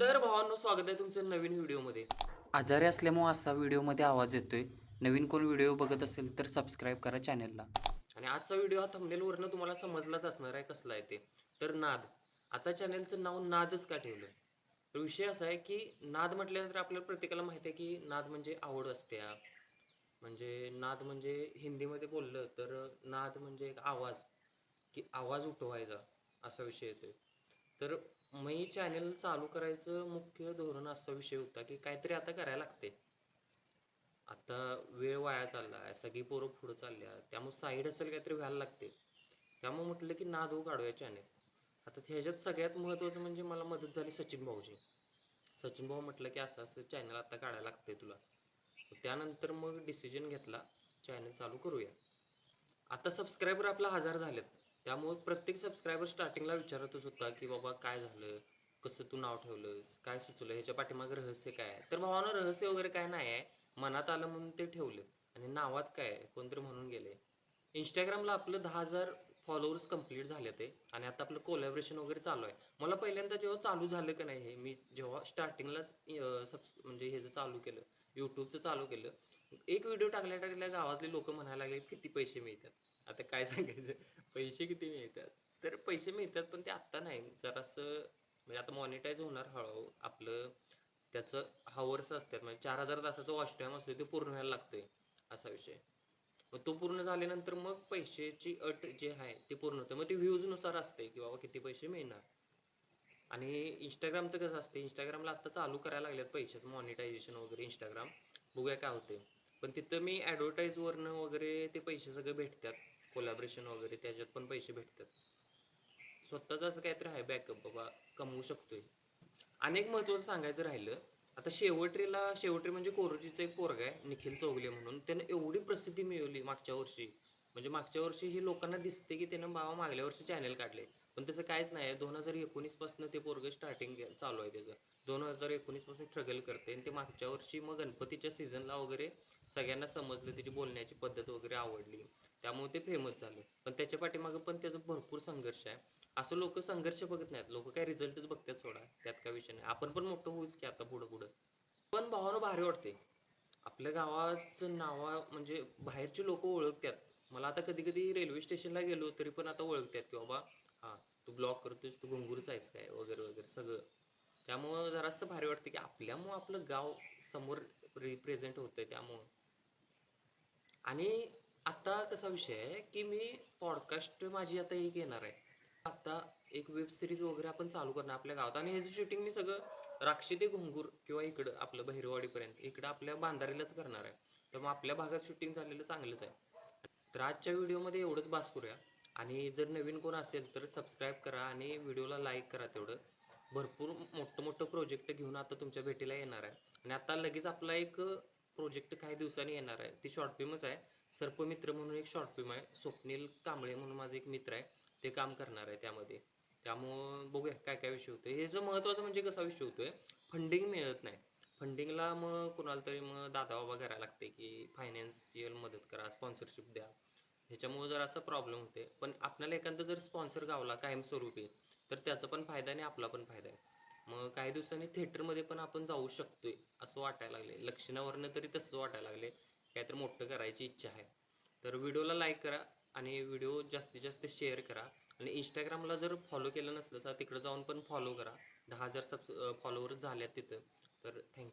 तर भावांनो स्वागत आहे तुमचं नवीन व्हिडिओमध्ये. आजारी असल्यामुळे असा व्हिडिओमध्ये आवाज येतोय. नवीन कोण व्हिडिओ बघत असेल तर सबस्क्राईब करा चॅनेलला आणि आजचा व्हिडिओ हा थंबनेलवरनं तुम्हाला समजलाच असणार आहे कसला आहे ते. तर नाद. आता चॅनेलचं नाव नादच का ठेवलं? तर विषय असा आहे की नाद म्हटल्यानंतर आपल्याला प्रत्येकाला माहिती आहे की नाद म्हणजे आवड असते. म्हणजे नाद म्हणजे हिंदीमध्ये बोललं तर नाद म्हणजे एक आवाज. की आवाज उठवायचा असा विषय येतोय. तर मी चॅनल चालू करायचं मुख्य धोरण असा विषय होता की काहीतरी आता करायला लागते आता वेळ वाया चालला आहे सगळी पोरं पुढं चालल्या त्यामुळे साईड असेल काहीतरी व्हायला लागते त्यामुळे म्हटलं की नादू काढूया चॅनेल आता ह्याच्यात सगळ्यात महत्त्वाचं म्हणजे मला मदत झाली सचिन भाऊची. सचिन भाऊ म्हटलं की असं असं चॅनल आता काढायला लागते तुला. त्यानंतर मग डिसिजन घेतला चॅनल चालू करूया. आता सबस्क्रायबर आपला हजार झालेत. त्यामुळे प्रत्येक सबस्क्रायबर स्टार्टिंगला विचारतच होता की बाबा काय झालं? कसं तू नाव ठेवलंस? काय सुचलं? ह्याच्या पाठीमागे रहस्य काय आहे? तर भावानं रहस्य वगैरे काय नाही आहे. मनात आलं म्हणून ते ठेवलं. आणि नावात काय कोणतरी म्हणून गेले. इंस्टाग्रामला आपलं दहा हजार फॉलोअर्स कंप्लीट झाले ते. आणि आता आपलं कोलॅबरेशन वगैरे चालू आहे. मला पहिल्यांदा जेव्हा चालू झालं का नाही हे मी जेव्हा स्टार्टिंगलाच सबस म्हणजे हे चालू केलं यूट्यूबचं चालू केलं एक व्हिडिओ टाकल्या टाकल्या गावातले लोक म्हणायला लागले किती पैसे मिळतात? आता काय सांगायचं? पैसे किती मिळतात? तर पैसे मिळतात पण ते आत्ता नाही. जरासं म्हणजे आता मॉनिटाईज होणार हळूहळू. आपलं त्याचं हावर्स असतात म्हणजे चार हजार तासाचं वॉच टाईम असतो ते पूर्ण व्हायला लागतंय असा विषय. मग तो पूर्ण झाल्यानंतर मग पैशाची अट जे आहे ते पूर्ण होतं. मग ते व्ह्यूजनुसार असते की बाबा किती पैसे मिळणार? आणि इंस्टाग्रामचं कसं असते इंस्टाग्रामला आत्ता चालू करायला लागल्यात पैशाचं मॉनिटायझेशन वगैरे इंस्टाग्राम बघूया काय होते पण तिथं मी ॲडव्हर्टाईजवरनं वगैरे ते पैसे सगळे भेटतात. कोलॅबरेशन वगैरे त्याच्यात पण पैसे भेटतात. स्वतःच असं काहीतरी आहे बॅकअप बाबा कमवू शकतोय. अनेक महत्त्वाचं सांगायचं राहिलं आता शेवटरीला शेवटरी म्हणजे कोरोजीचा एक पोरगा आहे निखिल चौगले म्हणून. त्यानं एवढी प्रसिद्धी मिळवली मागच्या वर्षी. म्हणजे मागच्या वर्षी ही लोकांना दिसते की त्यानं बाबा मागल्या वर्षी चॅनल काढले. पण तसं काहीच नाही. दोन हजार एकोणीसपासून ते पोरगं स्टार्टिंग चालू आहे त्याचं. दोन हजार एकोणीसपासून स्ट्रगल करते. आणि ते मागच्या वर्षी मग गणपतीच्या सीझनला वगैरे सगळ्यांना समजलं त्याची बोलण्याची पद्धत वगैरे आवडली. त्यामुळे ते फेमस झाले. पण त्याच्या पाठीमागं पण त्याचा भरपूर संघर्ष आहे. असं लोक संघर्ष बघत नाहीत. लोक काय रिझल्टच बघतात सोडा. त्यात काय विषय नाही. आपण पण मोठं होऊच की आता पुढं पुढं. पण भावानं भारी वाटते आपल्या गावाचं नावा म्हणजे बाहेरचे लोक ओळखतात. मला आता कधी कधी रेल्वे स्टेशनला गेलो तरी पण आता ओळखतात की बाबा हां तू ब्लॉक करतोस तू घुंगूरच आहेस काय? वगैरे वगैरे सगळं. त्यामुळं जरासं भारी वाटतं की आपल्यामुळं आपलं गाव समोर रिप्रेझेंट होतंय त्यामुळं. आणि आता कसा विषय आहे की मी पॉडकास्ट माझी आता एक येणार आहे. आता एक वेब सिरीज वगैरे आपण चालू करणार आपल्या गावात. आणि ह्याचं शूटिंग मी सगळं राक्षी ते घुंगूर किंवा इकडं आपलं बहिरवाडीपर्यंत इकडं आपल्या बांधारीलाच करणार आहे. तर मग आपल्या भागात शूटिंग झालेलं चांगलंच आहे. तर आजच्या व्हिडिओमध्ये एवढंच बास करूया. आणि जर नवीन कोण असेल तर सबस्क्राईब करा आणि व्हिडिओला लाईक करा तेवढं. भरपूर मोठं मोठं प्रोजेक्ट घेऊन आता तुमच्या भेटीला येणार आहे. आणि आता लगेच आपला एक प्रोजेक्ट काही दिवसांनी येणार आहे. ती शॉर्ट फिल्मच आहे. सर्पमित्र म्हणून एक शॉर्ट फिल्म आहे. स्वप्नील कांबळे म्हणून माझा एक मित्र आहे. ते काम करणार आहे त्यामध्ये. त्यामुळं बघूया काय काय विषय होतोय. हे जो महत्त्वाचं म्हणजे कसा विषय होतोय? फंडिंग मिळत नाही. फंडिंगला मग कुणाला तरी मग दादा बाबा करायला लागते की फायनान्शियल मदत करा स्पॉन्सरशिप द्या. ह्याच्यामुळे जर असा प्रॉब्लेम होते. पण आपल्याला एखादा जर स्पॉन्सर गावला कायमस्वरूपी तर त्याचा पण फायदा आणि आपला पण फायदा आहे. मग काही दिवसांनी थिएटरमध्ये पण आपण जाऊ शकतोय असं वाटायला लागले लक्षणावरनं तरी तसं वाटायला लागले काहीतरी मोठं करायची इच्छा आहे. तर व्हिडिओला लाईक करा आणि व्हिडिओ जास्तीत जास्त शेअर करा. आणि इंस्टाग्रामला जर फॉलो केलं नसलं तर तिकडं जाऊन पण फॉलो करा. दहा हजार सब फॉलोअर्स झाल्यात तिथं. तर थँक्यू